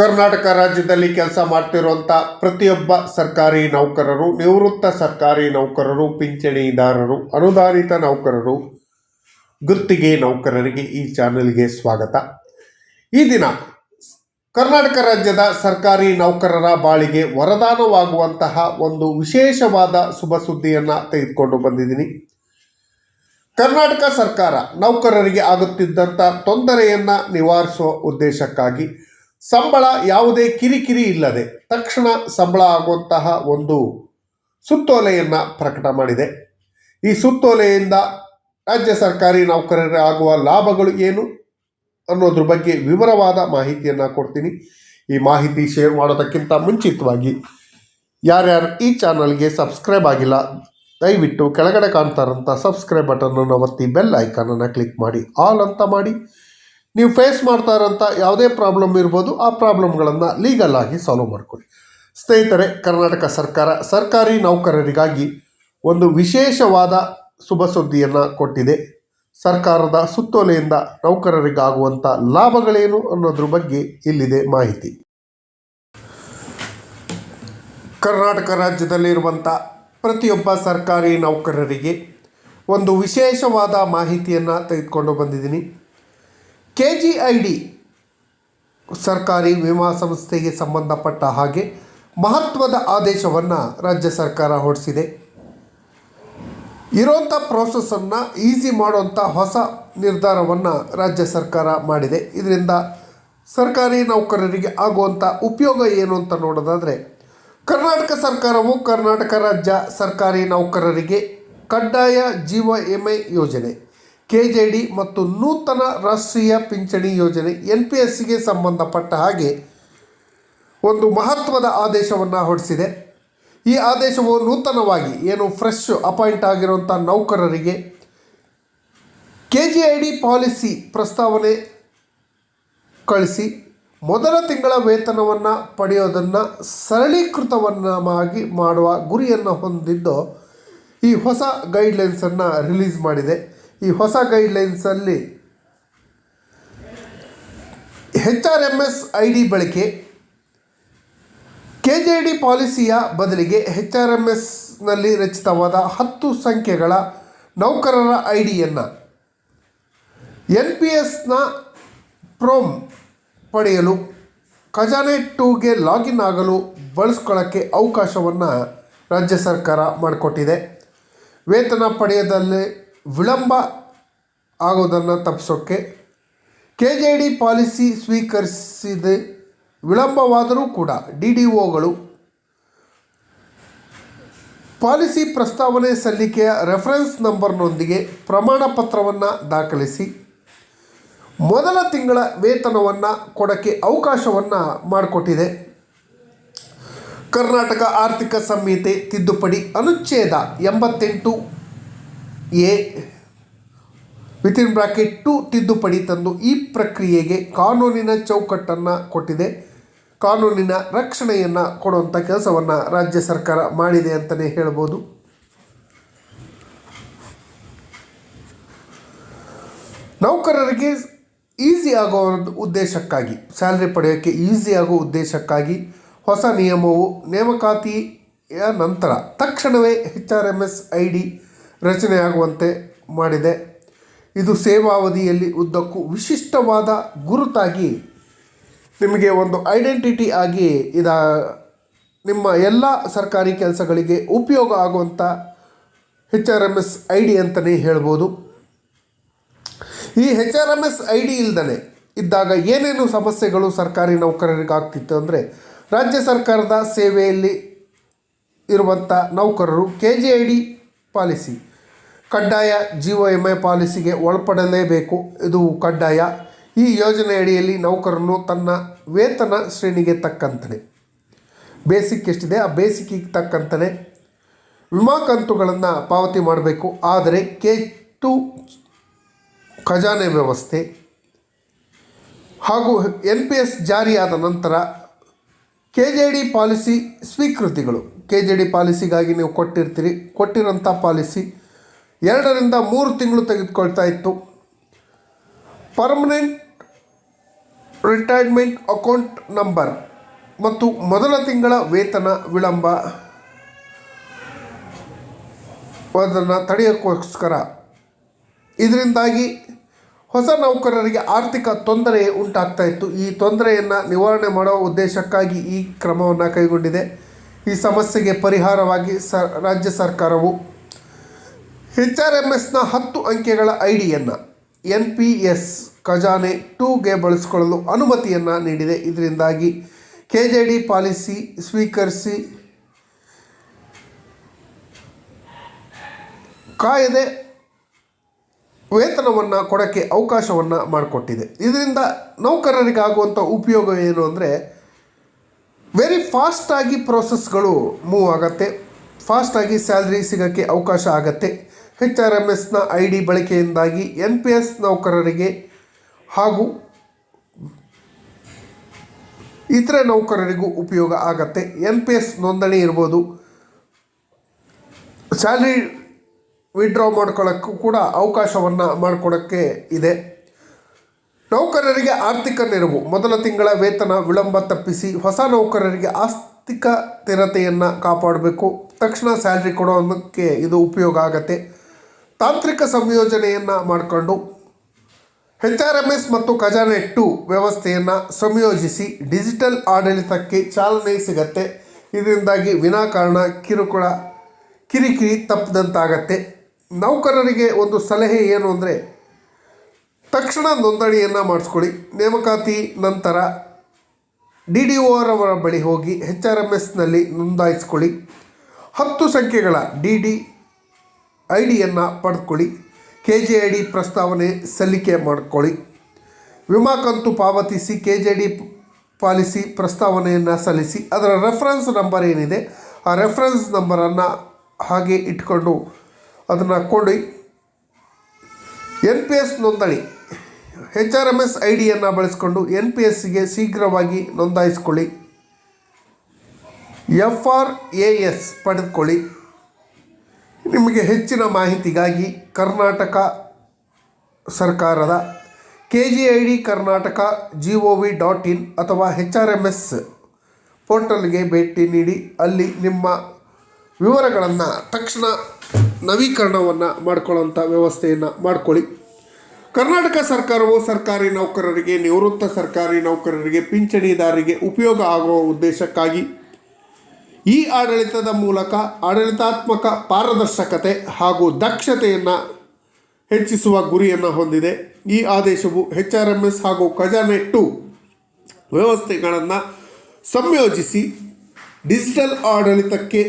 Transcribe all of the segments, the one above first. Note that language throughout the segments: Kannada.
ಕರ್ನಾಟಕ ರಾಜ್ಯದಲ್ಲಿ ಕೆಲಸ ಮಾಡ್ತಿರುವಂಥ ಪ್ರತಿಯೊಬ್ಬ ಸರ್ಕಾರಿ ನೌಕರರು, ನಿವೃತ್ತ ಸರ್ಕಾರಿ ನೌಕರರು, ಪಿಂಚಣಿದಾರರು, ಅನುದಾನಿತ ನೌಕರರು, ಗುತ್ತಿಗೆ ನೌಕರರಿಗೆ ಈ ಚಾನೆಲ್ಗೆ ಸ್ವಾಗತ. ಈ ದಿನ ಕರ್ನಾಟಕ ರಾಜ್ಯದ ಸರ್ಕಾರಿ ನೌಕರರ ಬಾಳಿಗೆ ವರದಾನವಾಗುವಂತಹ ಒಂದು ವಿಶೇಷವಾದ ಶುಭ ಸುದ್ದಿಯನ್ನು ತೆಗೆದುಕೊಂಡು ಬಂದಿದ್ದೀನಿ. ಕರ್ನಾಟಕ ಸರ್ಕಾರ ನೌಕರರಿಗೆ ಆಗುತ್ತಿದ್ದಂಥ ತೊಂದರೆಯನ್ನು ನಿವಾರಿಸುವ ಉದ್ದೇಶಕ್ಕಾಗಿ ಸಂಬಳ ಯಾವುದೇ ಕಿರಿಕಿರಿ ಇಲ್ಲದೆ ತಕ್ಷಣ ಸಂಬಳ ಆಗುವಂತಹ ಒಂದು ಸುತ್ತೋಲೆಯನ್ನು ಪ್ರಕಟ ಮಾಡಿದೆ. ಈ ಸುತ್ತೋಲೆಯಿಂದ ರಾಜ್ಯ ಸರ್ಕಾರಿ ನೌಕರರಿಗೆ ಆಗುವ ಲಾಭಗಳು ಏನು ಅನ್ನೋದ್ರ ಬಗ್ಗೆ ವಿವರವಾದ ಮಾಹಿತಿಯನ್ನು ಕೊಡ್ತೀನಿ. ಈ ಮಾಹಿತಿ ಶೇರ್ ಮಾಡೋದಕ್ಕಿಂತ ಮುಂಚಿತವಾಗಿ ಯಾರ್ಯಾರು ಈ ಚಾನಲ್ಗೆ ಸಬ್ಸ್ಕ್ರೈಬ್ ಆಗಿಲ್ಲ, ದಯವಿಟ್ಟು ಕೆಳಗಡೆ ಕಾಣ್ತಾರಂಥ ಸಬ್ಸ್ಕ್ರೈಬ್ ಬಟನನ್ನು ಒತ್ತಿ ಬೆಲ್ ಐಕಾನನ್ನು ಕ್ಲಿಕ್ ಮಾಡಿ, ಆಲ್ ಅಂತ ಮಾಡಿ. ನೀವು ಫೇಸ್ ಮಾಡ್ತಾ ಇರೋಂಥ ಯಾವುದೇ ಪ್ರಾಬ್ಲಮ್ ಇರ್ಬೋದು, ಆ ಪ್ರಾಬ್ಲಮ್ಗಳನ್ನು ಲೀಗಲ್ ಆಗಿ ಸಾಲ್ವ್ ಮಾಡ್ಕೊಳ್ಳಿ. ಸ್ನೇಹಿತರೆ, ಕರ್ನಾಟಕ ಸರ್ಕಾರ, ಸರ್ಕಾರಿ ನೌಕರರಿಗಾಗಿ ಒಂದು ವಿಶೇಷವಾದ ಶುಭ ಸುದ್ದಿಯನ್ನು ಕೊಟ್ಟಿದೆ. ಸರ್ಕಾರದ ಸುತ್ತೋಲೆಯಿಂದ ನೌಕರರಿಗಾಗುವಂಥ ಲಾಭಗಳೇನು ಅನ್ನೋದ್ರ ಬಗ್ಗೆ ಇಲ್ಲಿದೆ ಮಾಹಿತಿ. ಕರ್ನಾಟಕ ರಾಜ್ಯದಲ್ಲಿರುವಂಥ ಪ್ರತಿಯೊಬ್ಬ ಸರ್ಕಾರಿ ನೌಕರರಿಗೆ ಒಂದು ವಿಶೇಷವಾದ ಮಾಹಿತಿಯನ್ನು ತೆಗೆದುಕೊಂಡು ಬಂದಿದ್ದೀನಿ. ಕೆ ಜಿ ಐ ಡಿ ಸರ್ಕಾರಿ ವಿಮಾ ಸಂಸ್ಥೆಗೆ ಸಂಬಂಧಪಟ್ಟ ಹಾಗೆ ಮಹತ್ವದ ಆದೇಶವನ್ನು ರಾಜ್ಯ ಸರ್ಕಾರ ಹೊರಡಿಸಿದೆ. ಇರೋಂಥ ಪ್ರೋಸೆಸ್ಸನ್ನು ಈಸಿ ಮಾಡುವಂಥ ಹೊಸ ನಿರ್ಧಾರವನ್ನು ರಾಜ್ಯ ಸರ್ಕಾರ ಮಾಡಿದೆ. ಇದರಿಂದ ಸರ್ಕಾರಿ ನೌಕರರಿಗೆ ಆಗುವಂಥ ಉಪಯೋಗ ಏನು ಅಂತ ನೋಡೋದಾದರೆ, ಕರ್ನಾಟಕ ಸರ್ಕಾರವು ಕರ್ನಾಟಕ ರಾಜ್ಯ ಸರ್ಕಾರಿ ನೌಕರರಿಗೆ ಕಡ್ಡಾಯ ಜೀವ ವಿಮೆ ಯೋಜನೆ ಕೆ ಜೆ ಡಿ ಮತ್ತು ನೂತನ ರಾಷ್ಟ್ರೀಯ ಪಿಂಚಣಿ ಯೋಜನೆ ಎನ್ ಪಿ ಎಸ್ ಸಿಗೆ ಸಂಬಂಧಪಟ್ಟ ಹಾಗೆ ಒಂದು ಮಹತ್ವದ ಆದೇಶವನ್ನು ಹೊರಡಿಸಿದೆ ಈ ಆದೇಶವು ನೂತನವಾಗಿ ಏನು ಫ್ರೆಶ್ ಅಪಾಯಿಂಟ್ ಆಗಿರುವಂಥ ನೌಕರರಿಗೆ K G I D policy ಪ್ರಸ್ತಾವನೆ ಕಳಿಸಿ, ಮೊದಲ ತಿಂಗಳ ವೇತನವನ್ನು ಪಡೆಯೋದನ್ನು ಸರಳೀಕೃತವನ್ನಾಗಿ ಮಾಡುವ ಗುರಿಯನ್ನು ಹೊಂದಿದ್ದು ಈ ಹೊಸ ಗೈಡ್ಲೈನ್ಸನ್ನು ರಿಲೀಸ್ ಮಾಡಿದೆ. ಈ ಹೊಸ ಗೈಡ್ಲೈನ್ಸಲ್ಲಿ H R M S I D ಬಳಕೆ ಕೆ ಜೆ ಡಿ ಪಾಲಿಸಿಯ ಬದಲಿಗೆ ಹೆಚ್ ಆರ್ ಎಂ ಎಸ್ನಲ್ಲಿ ರಚಿತವಾದ ಹತ್ತು ಸಂಖ್ಯೆಗಳ ನೌಕರರ ಐ ಡಿಯನ್ನು ಎನ್ ಪಿ ಎಸ್ನ ಪ್ರೋಮ್ ಪಡೆಯಲು ಖಜಾನೆ ಟೂಗೆ ಲಾಗಿನ್ ಆಗಲು ಬಳಸ್ಕೊಳ್ಳೋಕ್ಕೆ ಅವಕಾಶವನ್ನು ರಾಜ್ಯ ಸರ್ಕಾರ ಮಾಡಿಕೊಟ್ಟಿದೆ. ವೇತನ ಪಡೆಯೋದಲ್ಲಿ ವಿಳಂಬ ಆಗೋದನ್ನು ತಪ್ಪಿಸೋಕ್ಕೆ ಕೆ ಜೆ ಡಿ ಪಾಲಿಸಿ ಸ್ವೀಕರಿಸಿದೆ. ವಿಳಂಬವಾದರೂ ಕೂಡ ಡಿ ಡಿ ಒಗಳು ಪಾಲಿಸಿ ಪ್ರಸ್ತಾವನೆ ಸಲ್ಲಿಕೆಯ ರೆಫರೆನ್ಸ್ ನಂಬರ್ನೊಂದಿಗೆ ಪ್ರಮಾಣ ಪತ್ರವನ್ನು ದಾಖಲಿಸಿ ಮೊದಲ ತಿಂಗಳ ವೇತನವನ್ನು ಕೊಡೋಕ್ಕೆ ಅವಕಾಶವನ್ನು ಮಾಡಿಕೊಟ್ಟಿದೆ. ಕರ್ನಾಟಕ ಆರ್ಥಿಕ ಸಂಹಿತೆ ತಿದ್ದುಪಡಿ ಅನುಚ್ಛೇದ ಎಂಬತ್ತೆಂಟು ಎ ವಿತಿನ್ ಬ್ರಾಕೆಟ್ ಟು ತಿದ್ದುಪಡಿ ತಂದು ಈ ಪ್ರಕ್ರಿಯೆಗೆ ಕಾನೂನಿನ ಚೌಕಟ್ಟನ್ನು ಕೊಟ್ಟಿದೆ. ಕಾನೂನಿನ ರಕ್ಷಣೆಯನ್ನು ಕೊಡುವಂಥ ಕೆಲಸವನ್ನು ರಾಜ್ಯ ಸರ್ಕಾರ ಮಾಡಿದೆ ಅಂತಲೇ ಹೇಳ್ಬೋದು. ನೌಕರರಿಗೆ ಈಸಿ ಆಗೋ ಉದ್ದೇಶಕ್ಕಾಗಿ, ಸ್ಯಾಲ್ರಿ ಪಡೆಯೋಕ್ಕೆ ಈಸಿ ಆಗೋ ಉದ್ದೇಶಕ್ಕಾಗಿ ಹೊಸ ನಿಯಮವು ನೇಮಕಾತಿಯ ನಂತರ ತಕ್ಷಣವೇ H R M S I D ರಚನೆಯಾಗುವಂತೆ ಮಾಡಿದೆ. ಇದು ಸೇವಾವಧಿಯಲ್ಲಿ ಉದ್ದಕ್ಕೂ ವಿಶಿಷ್ಟವಾದ ಗುರುತಾಗಿ ನಿಮಗೆ ಒಂದು ಐಡೆಂಟಿಟಿ ಆಗಿ ಇದ, ನಿಮ್ಮ ಎಲ್ಲ ಸರ್ಕಾರಿ ಕೆಲಸಗಳಿಗೆ ಉಪಯೋಗ ಆಗುವಂಥ H R M S I D ಅಂತಲೇ ಹೇಳ್ಬೋದು. ಈ H R M S I D ಇಲ್ದೇ ಇದ್ದಾಗ ಏನೇನು ಸಮಸ್ಯೆಗಳು ಸರ್ಕಾರಿ ನೌಕರರಿಗಾಗ್ತಿತ್ತು ಅಂದರೆ, ರಾಜ್ಯ ಸರ್ಕಾರದ ಸೇವೆಯಲ್ಲಿ ಇರುವಂಥ ನೌಕರರು K G I D policy ಕಡ್ಡಾಯ ಜೀವ ವಿಮೆ ಪಾಲಿಸಿಗೆ ಒಳಪಡಲೇಬೇಕು. ಇದು ಕಡ್ಡಾಯ. ಈ ಯೋಜನೆ ಅಡಿಯಲ್ಲಿ ನೌಕರನು ತನ್ನ ವೇತನ ಶ್ರೇಣಿಗೆ ತಕ್ಕಂತಲೇ ಬೇಸಿಕ್ ಎಷ್ಟಿದೆ? ಆ ಬೇಸಿಕ್ಕಿಗೆ ತಕ್ಕಂತಲೇ ವಿಮಾ ಕಂತುಗಳನ್ನು ಪಾವತಿ ಮಾಡಬೇಕು. ಆದರೆ ಕೆ ಟು ಖಜಾನೆ ವ್ಯವಸ್ಥೆ. ಹಾಗೂ ಎನ್ ಪಿ ಎಸ್ ಜಾರಿಯಾದ ನಂತರ ಕೆ ಜೆ ಡಿ ಪಾಲಿಸಿ ಸ್ವೀಕೃತಿಗಳು. ಕೆ ಜೆ ಡಿ ಪಾಲಿಸಿಗಾಗಿ ನೀವು ಕೊಟ್ಟಿರ್ತೀರಿ. ಕೊಟ್ಟಿರೋಂಥ ಪಾಲಿಸಿ ಎರಡರಿಂದ ಮೂರು ತಿಂಗಳು ತೆಗೆದುಕೊಳ್ತಾ ಇತ್ತು. ಪರ್ಮನೆಂಟ್ ರಿಟೈರ್ಮೆಂಟ್ ಅಕೌಂಟ್ ನಂಬರ್ ಮತ್ತು ಮೊದಲ ತಿಂಗಳ ವೇತನ ವಿಳಂಬ. ಅದನ್ನು ತಡೆಯೋಕ್ಕೋಸ್ಕರ. ಇದರಿಂದಾಗಿ ಹೊಸ ನೌಕರರಿಗೆ ಆರ್ಥಿಕ ತೊಂದರೆ ಉಂಟಾಗ್ತಾ ಇತ್ತು. ಈ ತೊಂದರೆಯನ್ನು ನಿವಾರಣೆ ಮಾಡುವ ಉದ್ದೇಶಕ್ಕಾಗಿ ಈ ಕ್ರಮವನ್ನು ಕೈಗೊಂಡಿದೆ. ಈ ಸಮಸ್ಯೆಗೆ ಪರಿಹಾರವಾಗಿ ಸ, ರಾಜ್ಯ ಸರ್ಕಾರವು ಎಚ್ ಆರ್ ಎಂ ಎಸ್ನ ಹತ್ತು ಅಂಕೆಗಳ ಐ ಡಿಯನ್ನು ಎನ್ ಪಿ ಎಸ್ ಖಜಾನೆ ಟೂಗೆ ಬಳಸಿಕೊಳ್ಳಲು ಅನುಮತಿಯನ್ನು ನೀಡಿದೆ. ಇದರಿಂದಾಗಿ ಕೆ ಜೆ ಡಿ ಪಾಲಿಸಿ ಸ್ವೀಕರಿಸಿ ಕಾಯದೆ ವೇತನವನ್ನು ಕೊಡೋಕ್ಕೆ ಅವಕಾಶವನ್ನು ಮಾಡಿಕೊಟ್ಟಿದೆ. ಇದರಿಂದ ನೌಕರರಿಗಾಗುವಂಥ ಉಪಯೋಗ ಏನು ಅಂದರೆ ವೆರಿ ಫಾಸ್ಟಾಗಿ ಪ್ರೋಸೆಸ್ಗಳು ಮೂವ್ ಆಗತ್ತೆ. ಫಾಸ್ಟಾಗಿ ಸ್ಯಾಲ್ರಿ ಸಿಗೋಕ್ಕೆ ಅವಕಾಶ ಆಗತ್ತೆ. ಎಚ್ ಆರ್ ಎಂ ಎಸ್ನ ಐ ಡಿ ಬಳಕೆಯಿಂದಾಗಿ ಎನ್ ಪಿ ಎಸ್ ನೌಕರರಿಗೆ ಹಾಗೂ ಇತರೆ ನೌಕರರಿಗೂ ಉಪಯೋಗ ಆಗತ್ತೆ. ಎನ್ ಪಿ ಎಸ್ ನೋಂದಣಿ ಇರ್ಬೋದು. ಸ್ಯಾಲ್ರಿ ವಿಡ್ರಾ ಮಾಡ್ಕೊಳ್ಳೋಕ್ಕೂ ಕೂಡ ಅವಕಾಶವನ್ನು ಮಾಡಿಕೊಡೋಕ್ಕೆ ಇದೆ. ನೌಕರರಿಗೆ ಆರ್ಥಿಕ ನೆರವು. ಮೊದಲ ತಿಂಗಳ ವೇತನ ವಿಳಂಬ ತಪ್ಪಿಸಿ ಹೊಸ ನೌಕರರಿಗೆ ಆರ್ಥಿಕ ಸ್ಥಿರತೆಯನ್ನು ಕಾಪಾಡಬೇಕು. ತಕ್ಷಣ ಸ್ಯಾಲ್ರಿ ಕೊಡೋದಕ್ಕೆ ಇದು ಉಪಯೋಗ ಆಗತ್ತೆ. ತಾಂತ್ರಿಕ ಸಂಯೋಜನೆಯನ್ನು ಮಾಡಿಕೊಂಡು ಎಚ್ ಆರ್ ಎಂ ಎಸ್ ಮತ್ತು ಖಜಾನೆ ಟು ವ್ಯವಸ್ಥೆಯನ್ನು ಸಂಯೋಜಿಸಿ ಡಿಜಿಟಲ್ ಆಡಳಿತಕ್ಕೆ ಚಾಲನೆ ಸಿಗತ್ತೆ. ಇದರಿಂದಾಗಿ ವಿನಾಕಾರಣ, ಕಿರುಕುಳ, ಕಿರಿಕಿರಿ ತಪ್ಪದಂತಾಗತ್ತೆ. ನೌಕರರಿಗೆ ಒಂದು ಸಲಹೆ ಏನು ಅಂದರೆ, ತಕ್ಷಣ ನೋಂದಣಿಯನ್ನು ಮಾಡಿಸ್ಕೊಳ್ಳಿ. ನೇಮಕಾತಿ ನಂತರ ಡಿ ಡಿ ಬಳಿ ಹೋಗಿ ಎಚ್ ಆರ್ ಎಂ ಎಸ್ನಲ್ಲಿ ನೋಂದಾಯಿಸ್ಕೊಳ್ಳಿ. ಹತ್ತು ಸಂಖ್ಯೆಗಳ ಡಿ ಡಿ ಐ ಡಿಯನ್ನು ಪಡೆದುಕೊಳ್ಳಿ ಕೆ ಜೆ ಐ ಡಿ ಪ್ರಸ್ತಾವನೆ ಸಲ್ಲಿಕೆ ಮಾಡಿಕೊಳ್ಳಿ. ವಿಮಾ ಕಂತು ಪಾವತಿಸಿ ಕೆ ಜೆ ಡಿ ಪಾಲಿಸಿ ಪ್ರಸ್ತಾವನೆಯನ್ನು ಸಲ್ಲಿಸಿ, ಅದರ ರೆಫರೆನ್ಸ್ ನಂಬರ್ ಏನಿದೆ, ಆ ರೆಫರೆನ್ಸ್ ನಂಬರನ್ನು ಹಾಗೆ ಇಟ್ಕೊಂಡು ಅದನ್ನು ಕೊಡಿ. ಎನ್ ಪಿ ಎಸ್ ನೋಂದಣಿ. H R M S I ಡಿಯನ್ನು ಬಳಸಿಕೊಂಡು ಎನ್ ಪಿ ಎಸ್ಸಿಗೆ ಶೀಘ್ರವಾಗಿ ನೋಂದಾಯಿಸ್ಕೊಳ್ಳಿ. ಎಫ್ ಆರ್ ಎ ಎಸ್ ಪಡೆದುಕೊಳ್ಳಿ. ನಿಮಗೆ ಹೆಚ್ಚಿನ ಮಾಹಿತಿಗಾಗಿ ಕರ್ನಾಟಕ ಸರ್ಕಾರದ K G I D Karnataka G O V dot in ಅಥವಾ ಹೆಚ್ ಆರ್ ಎಂ ಎಸ್ ಪೋರ್ಟಲ್ಗೆ ಭೇಟಿ ನೀಡಿ, ಅಲ್ಲಿ ನಿಮ್ಮ ವಿವರಗಳನ್ನು ತಕ್ಷಣ ನವೀಕರಣವನ್ನು ಮಾಡ್ಕೊಳ್ಳೋಂಥ ವ್ಯವಸ್ಥೆಯನ್ನು ಮಾಡಿಕೊಳ್ಳಿ. ಕರ್ನಾಟಕ ಸರ್ಕಾರವು ಸರ್ಕಾರಿ ನೌಕರರಿಗೆ, ನಿವೃತ್ತ ಸರ್ಕಾರಿ ನೌಕರರಿಗೆ ಪಿಂಚಣಿದಾರರಿಗೆ ಉಪಯೋಗ ಆಗುವ ಉದ್ದೇಶಕ್ಕಾಗಿ ಈ ಆಡಳಿತದ ಮೂಲಕ ಆಡಳಿತಾತ್ಮಕ ಪಾರದರ್ಶಕತೆ ಹಾಗೂ ದಕ್ಷತೆಯನ್ನು ಹೆಚ್ಚಿಸುವ ಗುರಿಯನ್ನು ಹೊಂದಿದೆ. ಈ ಆದೇಶವು ಹೆಚ್ ಆರ್ ಎಂ ಎಸ್ ಹಾಗೂ ಖಜಾನೆ ಟು ವ್ಯವಸ್ಥೆಗಳನ್ನು ಸಂಯೋಜಿಸಿ ಡಿಜಿಟಲ್ ಆಡಳಿತಕ್ಕೆ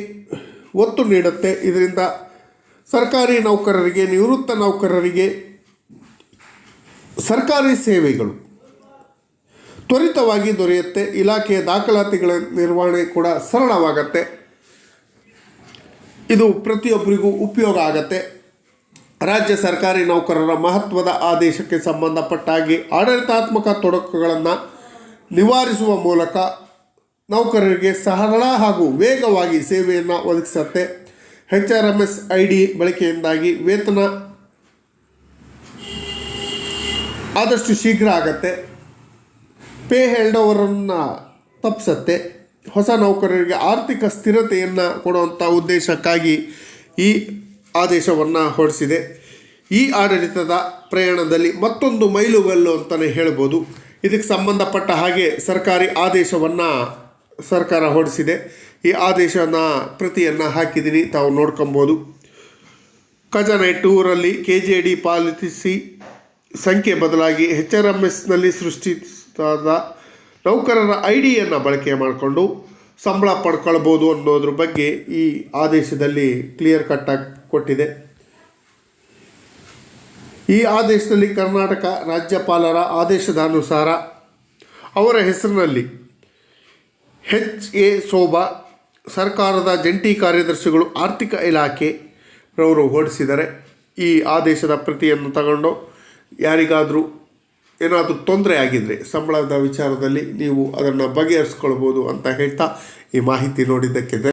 ಒತ್ತು ನೀಡುತ್ತೆ. ಇದರಿಂದ ಸರ್ಕಾರಿ ನೌಕರರಿಗೆ, ನಿವೃತ್ತ ನೌಕರರಿಗೆ ಸರ್ಕಾರಿ ಸೇವೆಗಳು ತ್ವರಿತವಾಗಿ ದೊರೆಯುತ್ತೆ. ಇಲಾಖೆಯ ದಾಖಲಾತಿಗಳ ನಿರ್ವಹಣೆ ಕೂಡ ಸರಳವಾಗತ್ತೆ. ಇದು ಪ್ರತಿಯೊಬ್ಬರಿಗೂ ಉಪಯೋಗ ಆಗತ್ತೆ. ರಾಜ್ಯ ಸರ್ಕಾರಿ ನೌಕರರ ಮಹತ್ವದ ಆದೇಶಕ್ಕೆ ಸಂಬಂಧಪಟ್ಟಾಗಿ ಆಡಳಿತಾತ್ಮಕ ತೊಡಕುಗಳನ್ನು ನಿವಾರಿಸುವ ಮೂಲಕ ನೌಕರರಿಗೆ ಸರಳ ಹಾಗೂ ವೇಗವಾಗಿ ಸೇವೆಯನ್ನು ಒದಗಿಸುತ್ತೆ. H R M S I D ಬಳಕೆಯಿಂದಾಗಿ ವೇತನ ಆದಷ್ಟು ಶೀಘ್ರ ಆಗತ್ತೆ. ಪೇ ಹೆಲ್ಡ್ ಓವರನ್ನು ತಪ್ಪಿಸತ್ತೆ ಹೊಸ ನೌಕರರಿಗೆ ಆರ್ಥಿಕ ಸ್ಥಿರತೆಯನ್ನು ಕೊಡುವಂಥ ಉದ್ದೇಶಕ್ಕಾಗಿ ಈ ಆದೇಶವನ್ನು ಹೊರಡಿಸಿದೆ. ಈ ಆಡಳಿತದ ಪ್ರಯಾಣದಲ್ಲಿ ಮತ್ತೊಂದು ಮೈಲುಗಲ್ಲು ಅಂತಲೇ ಹೇಳ್ಬೋದು. ಇದಕ್ಕೆ ಸಂಬಂಧಪಟ್ಟ ಹಾಗೆ ಸರ್ಕಾರಿ ಆದೇಶವನ್ನು ಸರ್ಕಾರ ಹೊರಡಿಸಿದೆ. ಈ ಆದೇಶನ ಪ್ರತಿಯನ್ನು ಹಾಕಿದ್ದೀನಿ ತಾವು ನೋಡ್ಕೊಬೋದು. ಖಜಾನೆ ಟೂರಲ್ಲಿ ಕೆ ಜೆ ಡಿ ಪಾಲಿಸಿ ಸಂಖ್ಯೆ ಬದಲಾಗಿ ಎಚ್ ಆರ್ ಎಂ ಎಸ್ನಲ್ಲಿ ಸೃಷ್ಟಿಸಾದ ನೌಕರರ ಐ ಡಿಯನ್ನು ಬಳಕೆ ಮಾಡಿಕೊಂಡು ಸಂಬಳ ಪಡ್ಕೊಳ್ಬೋದು ಅನ್ನೋದ್ರ ಬಗ್ಗೆ ಈ ಆದೇಶದಲ್ಲಿ ಕ್ಲಿಯರ್ ಕಟ್ಟಾಗಿ ಕೊಟ್ಟಿದೆ. ಈ ಆದೇಶದಲ್ಲಿ ಕರ್ನಾಟಕ ರಾಜ್ಯಪಾಲರ ಆದೇಶದ ಅನುಸಾರ ಅವರ ಹೆಸರಿನಲ್ಲಿ ಹೆಚ್ ಎ ಶೋಭಾ ಸರ್ಕಾರದ ಜಂಟಿ ಕಾರ್ಯದರ್ಶಿಗಳು ಆರ್ಥಿಕ ಇಲಾಖೆ ರವರು ಹೊರಡಿಸಿದ್ದಾರೆ. ಈ ಆದೇಶದ ಪ್ರತಿಯನ್ನು ತಗೊಂಡು ಯಾರಿಗಾದರೂ ಏನಾದರೂ ತೊಂದರೆ ಆಗಿದ್ದರೆ ಸಂಬಳದ ವಿಚಾರದಲ್ಲಿ ನೀವು ಅದನ್ನು ಬಗೆಹರಿಸ್ಕೊಳ್ಬೋದು ಅಂತ ಹೇಳ್ತಾ ಈ ಮಾಹಿತಿ ನೋಡಿದ್ದಕ್ಕೆ